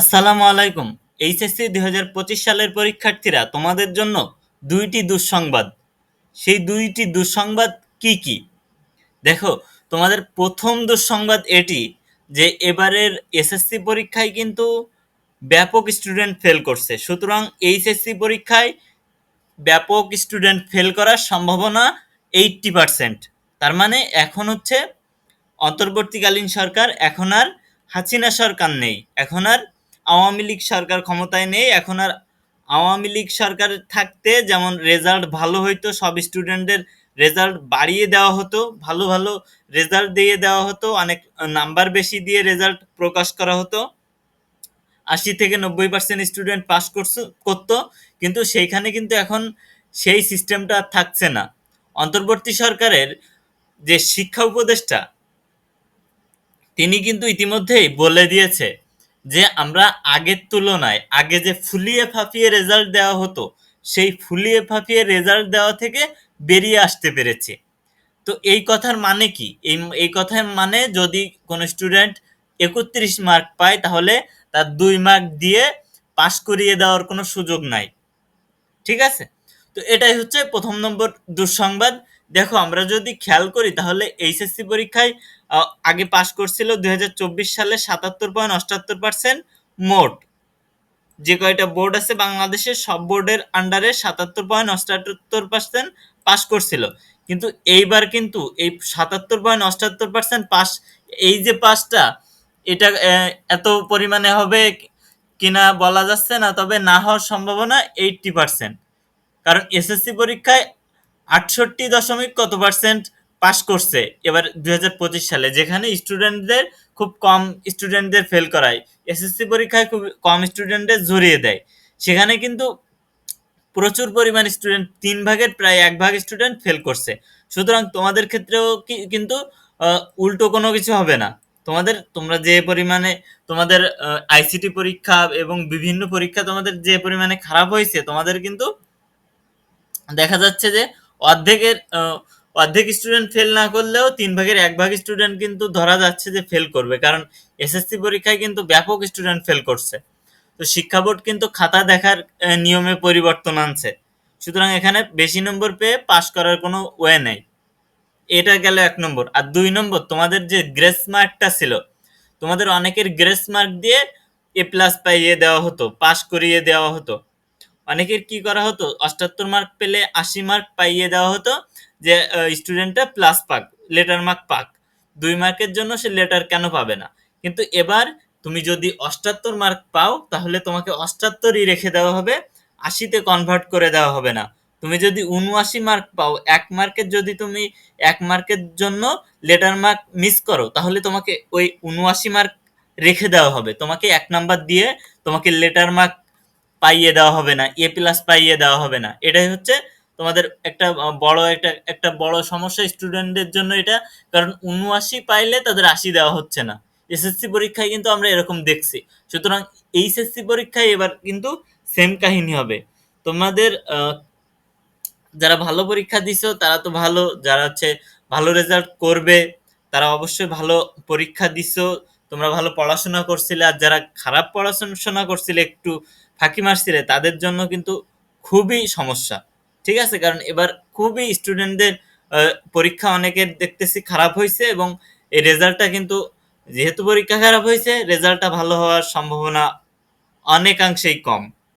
আসসালামু আলাইকুম। এইচএসসি দুই হাজার পঁচিশ সালের পরীক্ষার্থীরা, তোমাদের জন্য দুইটি দুঃসংবাদ। সেই দুইটি দুঃসংবাদ কি কি? দেখো, তোমাদের প্রথম দুঃসংবাদ এটি যে এবারের এসএসসি পরীক্ষায় কিন্তু ব্যাপক স্টুডেন্ট ফেল করছে। সুতরাং এইচএসসি পরীক্ষায় ব্যাপক স্টুডেন্ট ফেল করার সম্ভাবনা এইটটি পারসেন্ট তার মানে এখন হচ্ছে অন্তর্বর্তীকালীন সরকার, এখন আর হাসিনা সরকার নেই। এখন আর আওয়ামী লীগ সরকার ক্ষমতায় নেই, এখন আর আওয়ামী লীগ সরকার থাকতে যেমন রেজাল্ট ভালো হইতো, সব স্টুডেন্টদের রেজাল্ট বাড়িয়ে দেওয়া হতো, ভালো ভালো রেজাল্ট দিয়ে দেওয়া হতো, অনেক নাম্বার বেশি দিয়ে রেজাল্ট প্রকাশ করা হতো। আশি থেকে নব্বই পার্সেন্ট স্টুডেন্ট পাস করছ, করতো, কিন্তু সেইখানে কিন্তু এখন সেই সিস্টেমটা থাকছে না। অন্তর্বর্তী সরকারের যে শিক্ষা উপদেষ্টা, তিনি কিন্তু ইতিমধ্যেই বলে দিয়েছে যে আমরা আগের তুলনায় আগে যে ফুলিয়ে ফাঁপিয়ে রেজাল্ট দেওয়া হতো, সেই ফুলিয়ে ফাঁপিয়ে রেজাল্ট দেওয়া থেকে বেরিয়ে আসতে পেরেছে। তো এই কথার মানে কি? এই এই কথার মানে যদি কোনো স্টুডেন্ট একত্রিশ মার্ক পায়, তাহলে তার দুই মার্ক দিয়ে পাশ করিয়ে দেওয়ার কোনো সুযোগ নাই। ঠিক আছে? তো এটাই হচ্ছে প্রথম নম্বর দুঃসংবাদ। দেখো, আমরা যদি খেয়াল করি, তাহলে এইচএসসি পরীক্ষায় আগে পাশ করছিল দুই সালে সাতাত্তর পয়েন্ট অষ্টাত্তর পার্সেন্ট মোট। যে কয়টা বোর্ড আছে, বাংলাদেশের সব বোর্ডের আন্ডারে সাতাত্তর পয়েন্ট অষ্টাত্তর পার্সেন্ট পাস করছিল। কিন্তু এইবার কিন্তু এই সাতাত্তর পয়েন্ট অষ্টাত্তর পার্সেন্ট পাস এই যে পাসটা এটা এত পরিমাণে হবে কিনা বলা যাচ্ছে না, তবে না হওয়ার সম্ভাবনা এইটটি পার্সেন্ট কারণ এসএসসি পরীক্ষায় আটষট্টি দশমিক কত পার্সেন্ট পাস করছে? এবার দু হাজার পঁচিশ সালে, যেখানে স্টুডেন্টদের খুব কম স্টুডেন্টদের ফেল করায়। এসএসসি পরীক্ষায় খুব কম স্টুডেন্টদের জড়িয়ে দেয়। সেখানে কিন্তু প্রচুর পরিমাণ স্টুডেন্ট তিন ভাগের প্রায় এক ভাগ স্টুডেন্ট ফেল করছে। সুতরাং তোমাদের ক্ষেত্রেও কি, কিন্তু উল্টো কোনো কিছু হবে না। তোমাদের, তোমরা যে পরিমাণে তোমাদের আইসিটি পরীক্ষা এবং বিভিন্ন পরীক্ষা তোমাদের যে পরিমাণে খারাপ হয়েছে, তোমাদের কিন্তু দেখা যাচ্ছে যে অর্ধেকের অর্ধেক স্টুডেন্ট ফেল না করলেও তিন ভাগের এক ভাগ স্টুডেন্ট কিন্তু ধরা যাচ্ছে যে ফেল করবে। কারণ এসএসসি পরীক্ষায় কিন্তু ব্যাপক স্টুডেন্ট ফেল করছে। তো শিক্ষা বোর্ড কিন্তু খাতা দেখার নিয়মে পরিবর্তন আনছে। সুতরাং এখানে বেশি নম্বর পেয়ে পাশ করার কোনো ওয়ে নেই। এটা গেল এক নম্বর। আর দুই নম্বর, তোমাদের যে গ্রেস মার্কটা ছিল, তোমাদের অনেকের গ্রেস মার্ক দিয়ে এ প্লাস পাইয়ে দেওয়া হতো পাশ করিয়ে দেওয়া হতো। অনেকের কি করা হতো? অষ্টাত্তর মার্ক পেলে আশি মার্ক পাইয়ে দেওয়া হতো যে স্টুডেন্টটা প্লাস পাক লেটার মার্ক পাক। দুই মার্কের জন্য সে লেটার কেন পাবে না? কিন্তু এবার তুমি যদি অষ্টাত্তর মার্ক পাও, তাহলে তোমাকে অষ্টাত্তরই রেখে দেওয়া হবে, আশিতে কনভার্ট করে দেওয়া হবে না। তুমি যদি উনআশি মার্ক পাও, এক মার্কের যদি তুমি এক মার্কের জন্য লেটার মার্ক মিস করো, তাহলে তোমাকে ওই উনআশি মার্ক রেখে দেওয়া হবে। তোমাকে এক নাম্বার দিয়ে তোমাকে লেটার মার্ক পাইয়ে দেওয়া হবে না এ প্লাস পাইয়ে দেওয়া হবে না। এটাই হচ্ছে তোমাদের একটা বড় একটা একটা বড় সমস্যা স্টুডেন্টদের জন্য এটা, কারণ উনআশি পাইলে তাদের আশি দেওয়া হচ্ছে না। এসএসসি পরীক্ষায় কিন্তু আমরা এরকম দেখছি। সুতরাং এইচএসসি পরীক্ষায় এবার কিন্তু সেম কাহিনী হবে। তোমাদের যারা ভালো পরীক্ষা দিছো, তারা তো ভালো, যারা হচ্ছে ভালো রেজাল্ট করবে, তারা অবশ্যই ভালো পরীক্ষা দিছো। তোমরা ভালো পড়াশোনা করছিলে, আর যারা খারাপ পড়াশোনা করছিলে একটু ফাঁকি মারছিলে তাদের জন্য কিন্তু খুবই সমস্যা। ঠিক আছে? কারণ এবার খুবই স্টুডেন্টদের পরীক্ষা অনেকের দেখতেছি খারাপ হয়েছে এবং এই রেজাল্টটা কিন্তু যেহেতু পরীক্ষা খারাপ হয়েছে রেজাল্টটা ভালো হওয়ার সম্ভাবনা অনেকাংশেই কম।